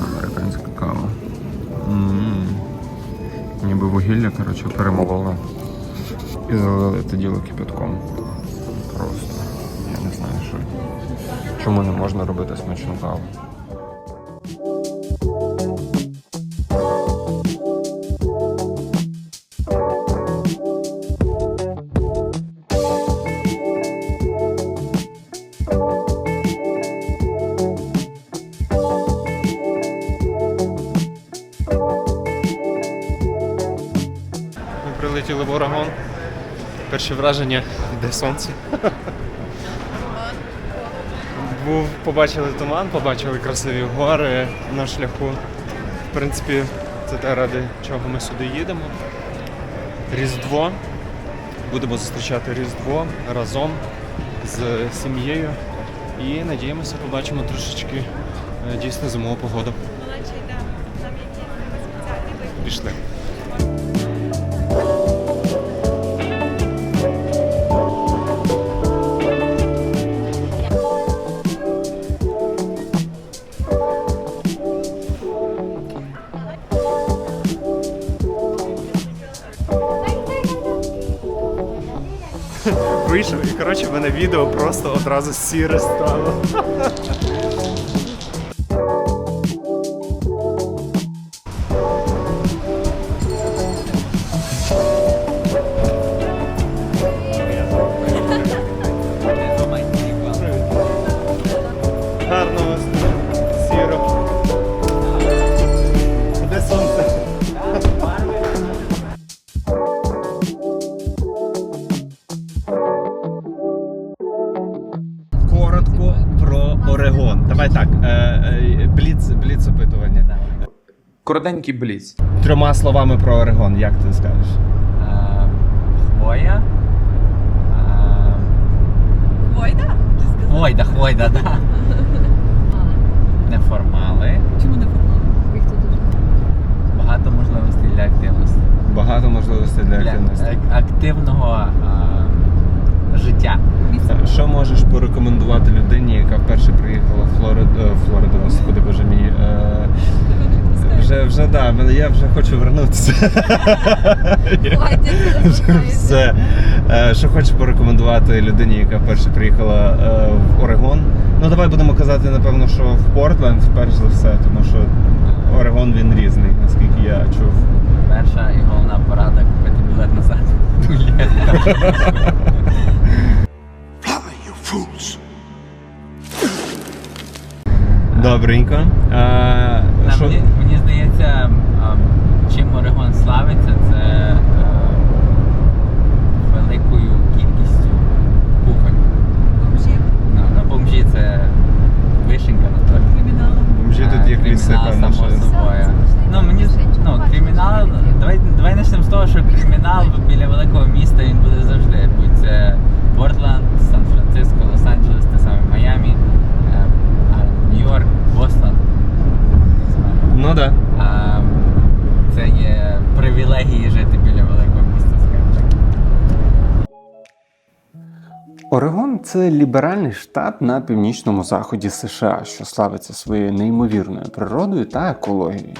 Класна американська кава. Ніби вугілля, коротше, перемололи і залили це діло кипятком. Просто. Я не знаю, що. Чому не можна робити смачну каву. Перше враження де сонце. Був, побачили туман, побачили красиві гори на шляху. В принципі, це те, ради чого ми сюди їдемо. Різдво. Будемо зустрічати Різдво разом з сім'єю. І надіємося, побачимо трошечки е, дійсно зимову погоду. Пішли. Вийшов і коротше в мене відео просто одразу сіре стало. Коротенький бліц. Трьома словами про Орегон, як ти скажеш? Хвоя. А, Войда? Ти сказав? Хвойда, хвойда, да. Неформали. Чому не формала? Їх тут дуже Багато можливостей для активності. Багато можливостей для Для активності. ак- активного а, життя. Що можеш порекомендувати людині, яка вперше приїхала в Флориду, е, Флориду, господи боже мій. Е, вже, вже да, я вже хочу вернутися. Все. Е, Що хочеш порекомендувати людині, яка вперше приїхала е, в Орегон? Ну давай будемо казати, напевно, що в Портленд, перш за все, тому що Орегон він різний, наскільки я чув. Перша і головна порада купити білет назад. Fly, you fools! Добренько. А, що- Мені, мені здається, а, чим Орегон славиться, це е, великою кількістю кухонь. Бомжів, Ну, ну, бомжі це вишенька на торті. криміналом. Бомжі тут Е, як ліси, кримінал, певно, само що. собою. Все, Ну мені з- ну, кримінал. Давай давай почнемо з того, що кримінал біля великого міста він буде завжди. Будь це Портленд, Сан-Франциско, Лос-Анджелес, те саме Майамі, е, а, Нью-Йорк, Бостон. Ну так. Да. А, Це є привілегії жити біля великого міста, скажімо так. Орегон це ліберальний штат на північному заході США, що славиться своєю неймовірною природою та екологією.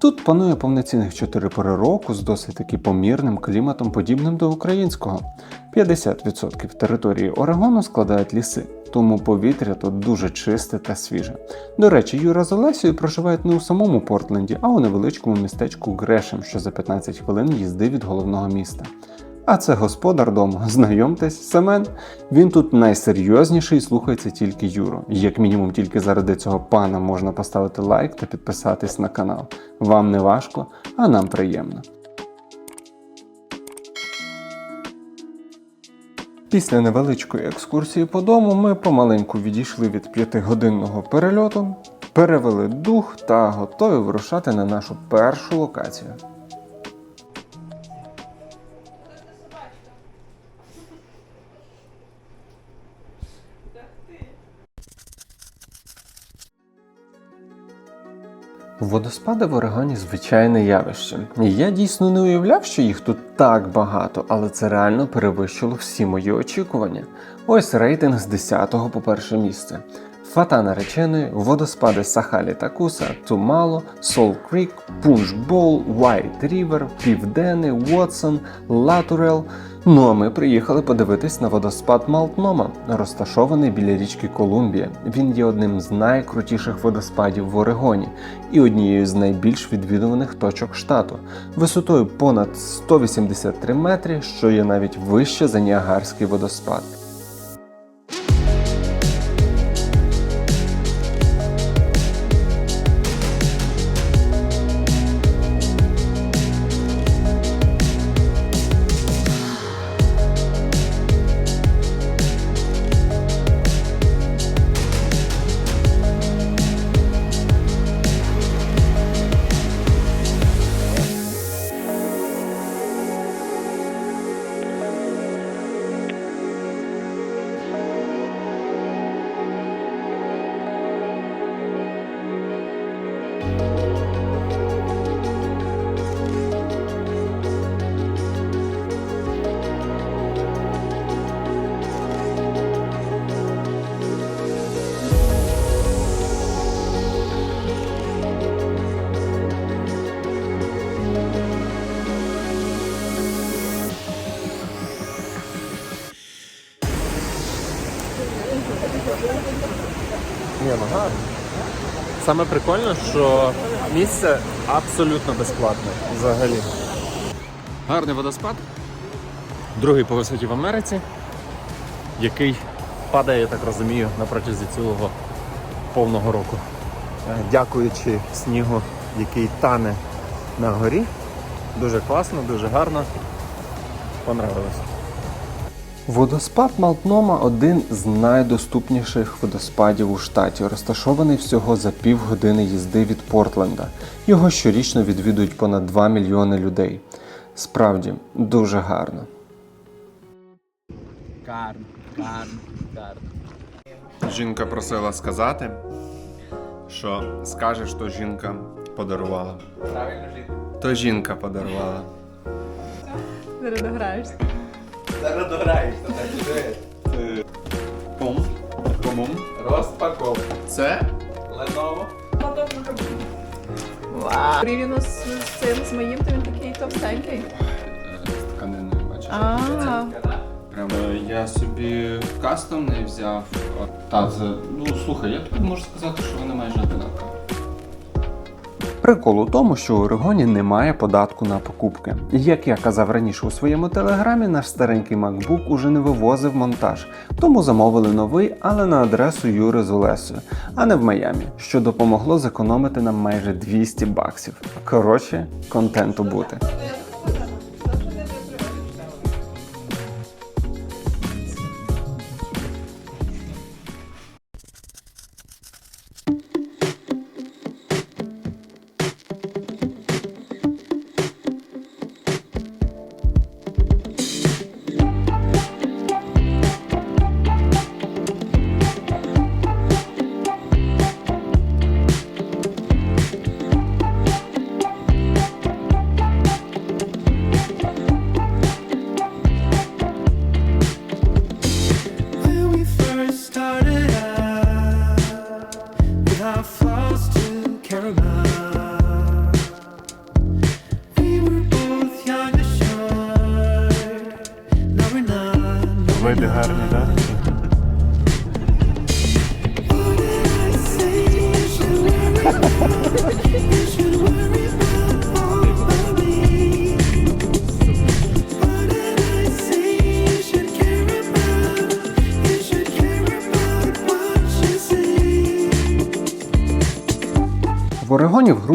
Тут панує повноцінних 4 пори року з досить таки помірним кліматом, подібним до українського. 50% території Орегону складають ліси, тому повітря тут дуже чисте та свіже. До речі, Юра з Олесією проживають не у самому Портленді, а у невеличкому містечку Грешем, що за 15 хвилин їзди від головного міста. А це господар дому. Знайомтесь, Семен. Він тут найсерйозніший і слухається тільки Юру. Як мінімум, тільки заради цього пана можна поставити лайк та підписатись на канал. Вам не важко, а нам приємно. Після невеличкої екскурсії по дому ми помаленьку відійшли від п'ятигодинного перельоту, перевели дух та готові вирушати на нашу першу локацію. Водоспади в Орегоні звичайне явище. І Я дійсно не уявляв, що їх тут так багато, але це реально перевищило всі мої очікування. Ось рейтинг з 10 по перше місце. Фата нареченої, водоспади Сахалі та Куса, Тумало, Сол Крік, Пунш Боул, White River, Південний, Уотсон, Латурел. Ну а ми приїхали подивитись на водоспад Малтнома, розташований біля річки Колумбія. Він є одним з найкрутіших водоспадів в Орегоні і однією з найбільш відвідуваних точок штату, висотою понад 183 метри, що є навіть вище за Ніагарський водоспад. Саме прикольно, що місце абсолютно безплатне взагалі. Гарний водоспад. Другий по висоті в Америці, який падає, я так розумію, на протязі цілого повного року. Е, Дякуючи снігу, який тане на горі. Дуже класно, дуже гарно. Понравилось. Водоспад Малтнома один з найдоступніших водоспадів у штаті, розташований всього за півгодини їзди від Портленда. Його щорічно відвідують понад 2 мільйони людей. Справді дуже гарно. Гарно, гарно, гарно. Жінка просила сказати, що скаже, що жінка подарувала. Правильно жити. То жінка подарувала. Зараз дограєшся. Зараз дограєшся, так чуєш. Пум. Пумум. Розпаковка. Це Lenovo. Вау. Порівняно з, з цим, з моїм, то він такий товстенький. тканиною, бачиш. А, Прямо я собі кастомний взяв. Та, це, ну слухай, я тобі можу сказати, що вони майже одинакові. Прикол у тому, що у Орегоні немає податку на покупки. Як я казав раніше у своєму телеграмі, наш старенький MacBook уже не вивозив монтаж, тому замовили новий, але на адресу Юри з Олесою, а не в Майамі, що допомогло зекономити нам майже 200 баксів. Коротше, контенту бути.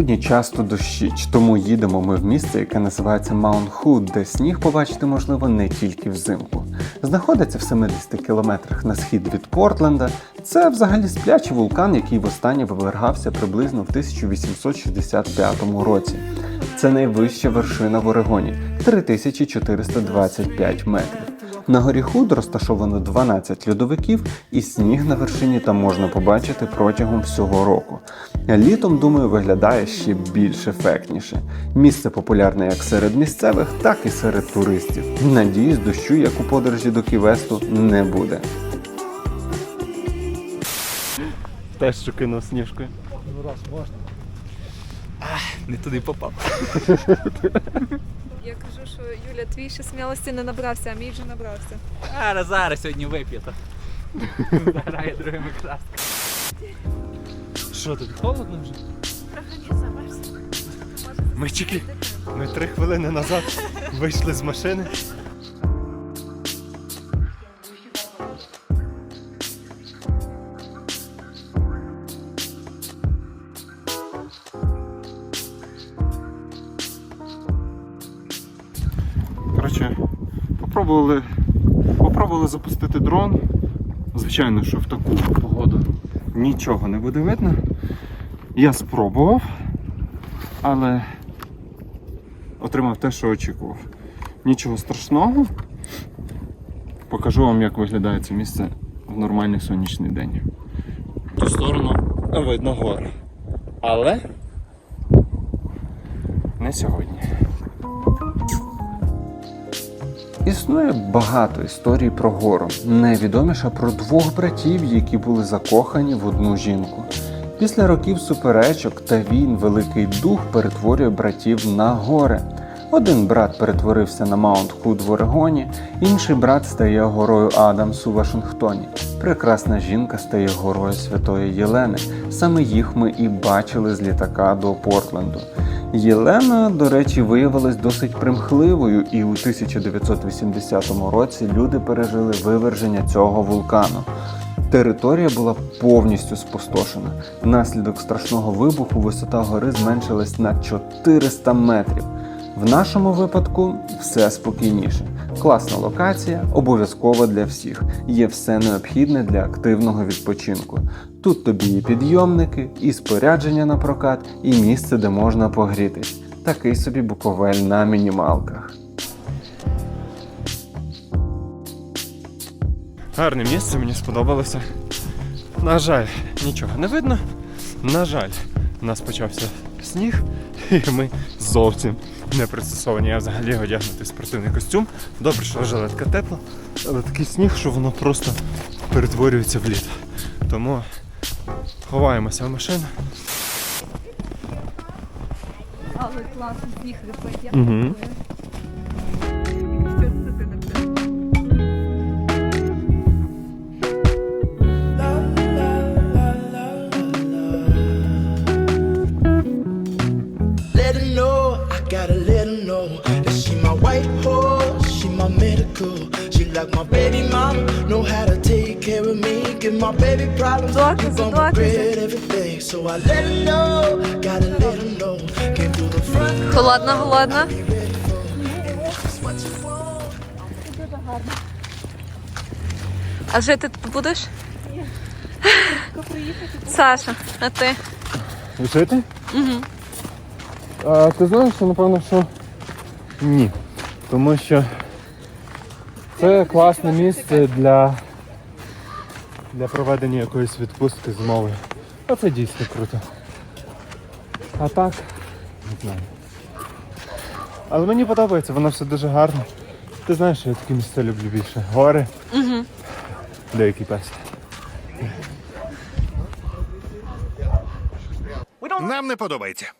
Грудні часто дощить, тому їдемо ми в місце, яке називається Маунт Худ, де сніг побачити можливо не тільки взимку. Знаходиться в 70 кілометрах на схід від Портленда. Це взагалі сплячий вулкан, який востаннє вивергався приблизно в 1865 році. Це найвища вершина в Орегоні 3425 метрів. На горі Худ розташовано 12 льодовиків, і сніг на вершині там можна побачити протягом всього року. Літом, думаю, виглядає ще більш ефектніше. Місце популярне як серед місцевих, так і серед туристів. Надіюсь, дощу, як у подорожі до Ківесту, не буде. Теж що кинув сніжкою. Не туди попав. Я кажу, що Юля, твій ще смілості не набрався, а мій вже набрався. Зараз, зараз сьогодні вип'єте. Заграє другими красками. Що тут холодно вже? Ми чеки. ми три хвилини назад вийшли з машини. Попробували, попробували запустити дрон. Звичайно, що в таку погоду нічого не буде видно. Я спробував, але отримав те, що очікував. Нічого страшного. Покажу вам, як виглядає це місце в нормальний сонячний день. Ту сторону видно гори. Але не сьогодні. Існує багато історій про гору. Найвідоміша про двох братів, які були закохані в одну жінку. Після років суперечок та війн Великий Дух перетворює братів на гори. Один брат перетворився на Маунт Худ в Орегоні, інший брат стає горою Адамс у Вашингтоні. Прекрасна жінка стає горою Святої Єлени. Саме їх ми і бачили з літака до Портленду. Єлена, до речі, виявилась досить примхливою, і у 1980 році люди пережили виверження цього вулкану. Територія була повністю спустошена. Внаслідок страшного вибуху висота гори зменшилась на 400 метрів. В нашому випадку все спокійніше. Класна локація, обов'язкова для всіх. Є все необхідне для активного відпочинку. Тут тобі і підйомники, і спорядження на прокат, і місце, де можна погрітись. Такий собі буковель на мінімалках. Гарне місце, мені сподобалося. На жаль, нічого не видно. На жаль, у нас почався сніг, і ми зовсім не пристосовані. Я взагалі одягнутий спортивний костюм. Добре, що жилетка тепла, але такий сніг, що воно просто перетворюється в лід. Тому ховаємося в машину. Але класний сніг ліпить. Like my baby mama, know how to take care of me. Give my baby problems, you gon' regret everything. So I let her know, gotta let her know. Came through the front, Холодно, want? А жити тут будеш? Ні. Саша, а ти? Жити? Угу. А, ти знаєш, що напевно, що ні. Тому що це класне місце для, для проведення якоїсь відпустки зимової. Оце дійсно круто. А так, не знаю. Але мені подобається, воно все дуже гарно. Ти знаєш, що я такі місця люблю більше. Гори. Угу. Деякі пес. Нам не подобається.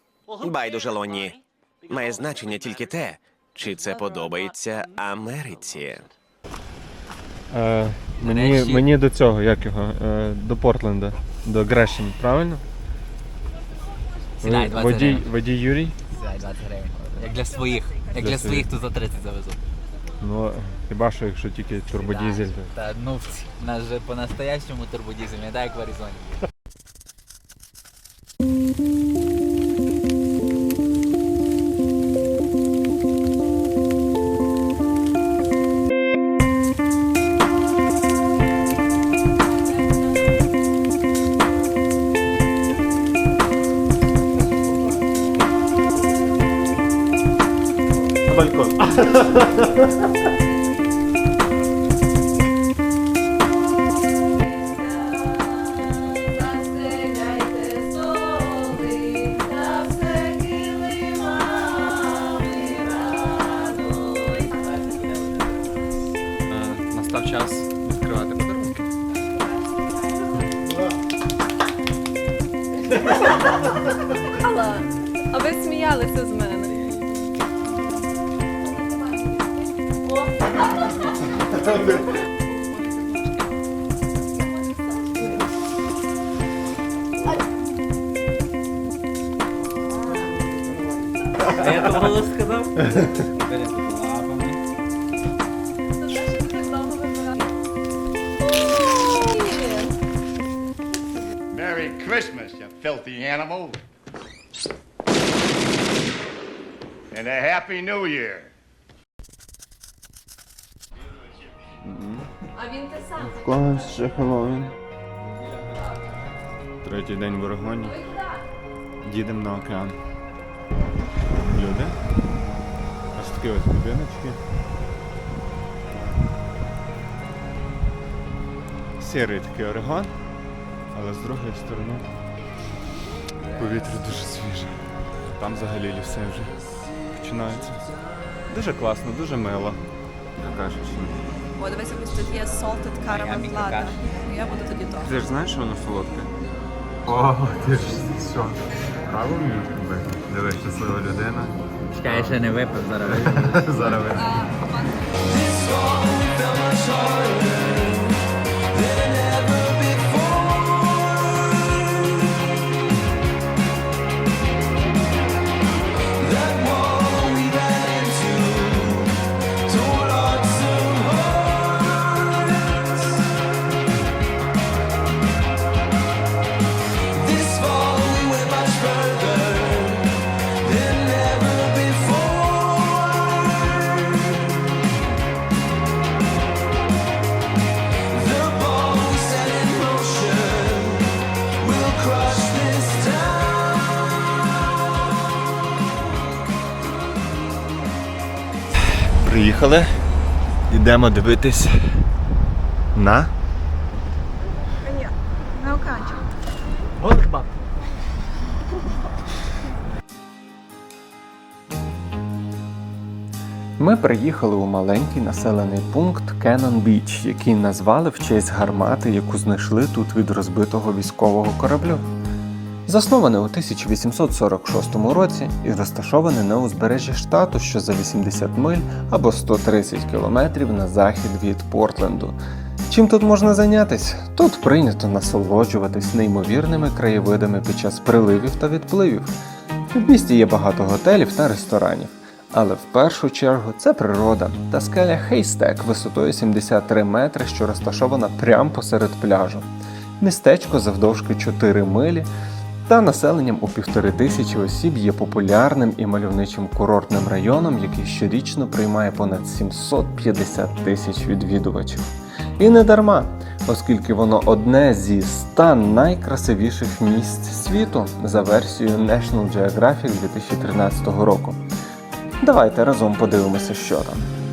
Байдуже Лонні. Має значення тільки те, чи це подобається Америці. Е, мені, речі- мені до цього, як його, е, до Портленда, до Грешен, правильно? Сідай, Ви- 20 водій, гривень. водій Юрій? Сідай, 20 гривень. Як для своїх. Як Для для своїх. своїх, то за 30 завезу. Ну, хіба що якщо тільки турбодізель. то- Та ну в нас же по-настоящему турбодізель, не так як в Аризоні. так довго вибирав. Merry Christmas, you filthy animal. And a Happy New Year. Когось ще Хеллоуін. Третій день в Орегоні. Їдемо на океан. Люди. Ось такі ось будиночки. Сірий такий Орегон, але з другої сторони повітря дуже свіже. Там взагалі ліси вже починаються. Дуже класно, дуже мило. Як кажеш. О, дивися, ось тут є salted caramel latte. какашка. Я буду тоді то. Ти ж знаєш, що воно солодке? О, ти ж що? Каву мені робити? Диви, щаслива людина. Чекай, я ще не випив зараз. Зараз ви. Йдемо дивитись на На оканчик. Ми приїхали у маленький населений пункт Кеннон Біч, який назвали в честь гармати, яку знайшли тут від розбитого військового кораблю. Засноване у 1846 році і розташоване на узбережжі штату, що за 80 миль або 130 кілометрів на захід від Портленду. Чим тут можна зайнятися? Тут прийнято насолоджуватись неймовірними краєвидами під час приливів та відпливів. В місті є багато готелів та ресторанів. Але в першу чергу це природа та скеля Хейстек висотою 73 метри, що розташована прямо посеред пляжу. Містечко завдовжки 4 милі та населенням у півтори тисячі осіб є популярним і мальовничим курортним районом, який щорічно приймає понад 750 тисяч відвідувачів. І не дарма, оскільки воно одне зі 100 найкрасивіших місць світу за версією National Geographic 2013 року. Давайте разом подивимося, що там.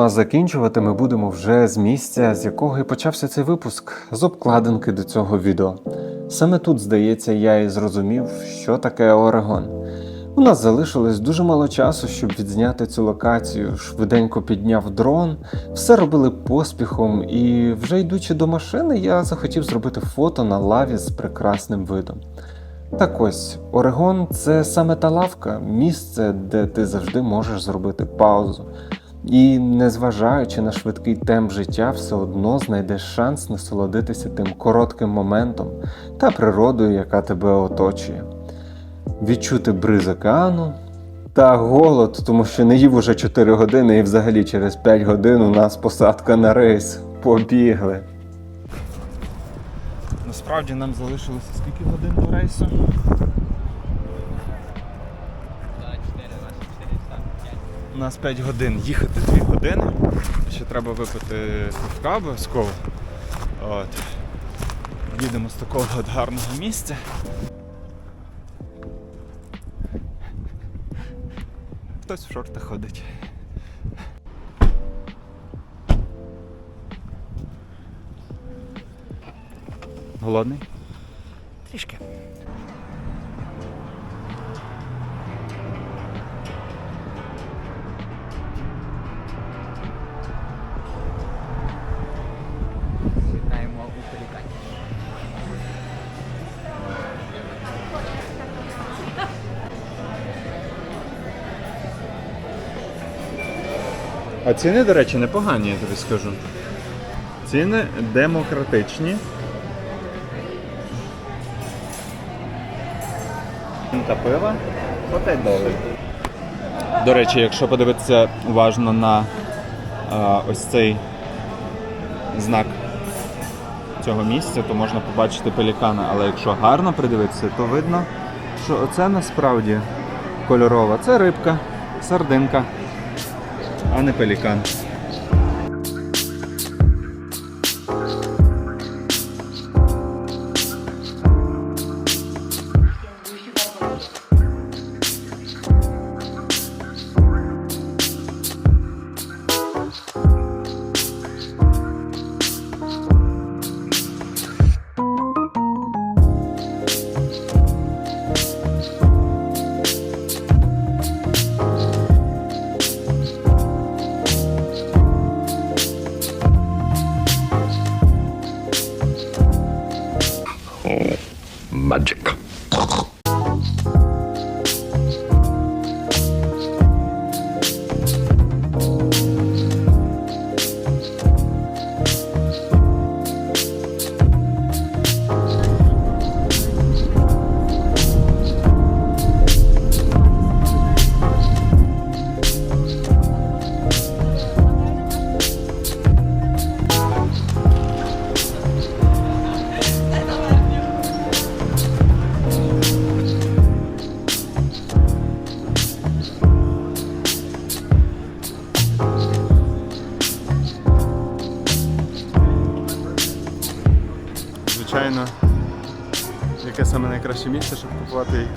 А закінчувати ми будемо вже з місця, з якого і почався цей випуск, з обкладинки до цього відео. Саме тут, здається, я і зрозумів, що таке Орегон. У нас залишилось дуже мало часу, щоб відзняти цю локацію. Швиденько підняв дрон, все робили поспіхом, і вже йдучи до машини, я захотів зробити фото на лаві з прекрасним видом. Так ось, Орегон це саме та лавка, місце, де ти завжди можеш зробити паузу. І, незважаючи на швидкий темп життя, все одно знайдеш шанс насолодитися тим коротким моментом та природою, яка тебе оточує. Відчути бриз океану та голод, тому що не їв уже 4 години, і взагалі через 5 годин у нас посадка на рейс. Побігли. Насправді нам залишилося скільки годин до рейсу? 2, 4, 5. У нас 5 годин, їхати 2 години. Ще треба випити пивка обов'язково. От. Їдемо з такого гарного місця. Хтось в шортах ходить. Голодний? Трішки. Ціни, до речі, непогані, я тобі скажу. Ціни демократичні. Та пива по 5 доларів. До речі, якщо подивитися уважно на а, ось цей знак цього місця, то можна побачити пелікана. Але якщо гарно придивитися, то видно, що оце насправді кольорова. Це рибка, сардинка а не пелікан. Magic.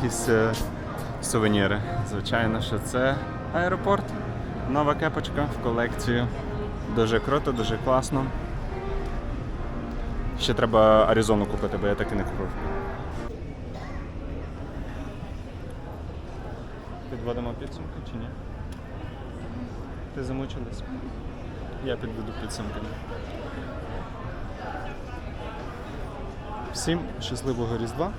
Якісь е, сувеніри. Звичайно, що це аеропорт. Нова кепочка в колекцію. Дуже круто, дуже класно. Ще треба Аризону купити, бо я так і не купив. Підводимо підсумки чи ні? Ти замучилась? Я підведу підсумки. Всім щасливого Різдва.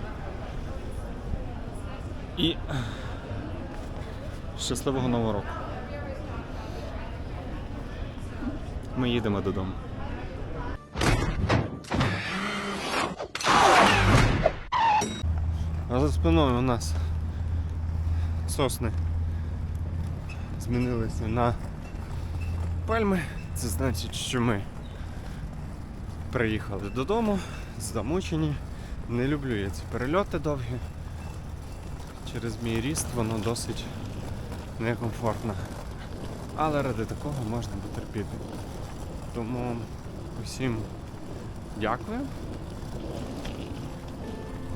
І щасливого Нового року. Ми їдемо додому. А за спиною у нас сосни змінилися на пальми. Це значить, що ми приїхали додому, замучені. Не люблю я ці перельоти довгі. Через мій ріст воно досить некомфортно. Але ради такого можна потерпіти. Тому усім дякую.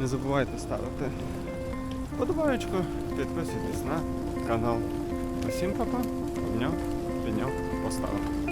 Не забувайте ставити подобаєчку, підписуйтесь на канал. Усім папа, обняв, підняв, поставив.